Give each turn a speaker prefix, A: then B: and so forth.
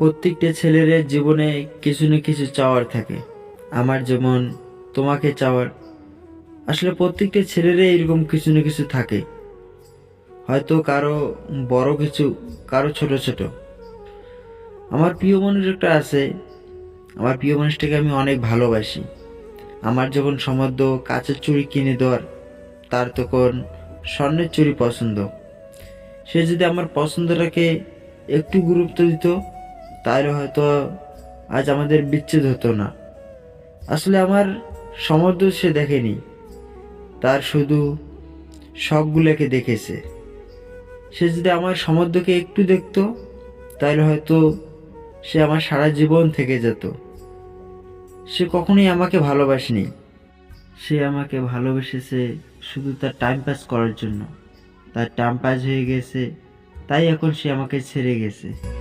A: প্রত্যেকটা ছেলের জীবনে কিছু না কিছু চাওয়ার থাকে। আমার যেমন তোমাকে চাওয়ার, আসলে প্রত্যেকটা ছেলের এরকম কিছু না কিছু থাকে। হয়তো কারও বড় কিছু, কারও ছোট ছোট। আমার প্রিয় মানুষ একটা আছে, আমার প্রিয় মানুষটাকে আমি অনেক ভালোবাসি। আমার যখন সমদ্র কাচের চুড়ি কিনে দেওয়ার, তার তখন স্বর্ণের চুড়ি পছন্দ। সে যদি আমার পছন্দটাকে একটু গুরুত্ব দিত তাহলে হয়তো আজ আমাদের বিচ্ছেদ হতো না। আসলে আমার সমদ্র সে দেখেনি। তার শুধু শখগুলোকে দেখেছে। সে যদি আমার সমদ্রকে একটু দেখতো, তাহলে হয়তো সে আমার সারা জীবন থেকে যেত। সে কখনোই আমাকে ভালোবাসেনি। সে আমাকে ভালোবেসেছে শুধু তার টাইম পাস করার জন্য। তার টাইম পাস হয়ে গেছে, তাই এখন সে আমাকে ছেড়ে গেছে।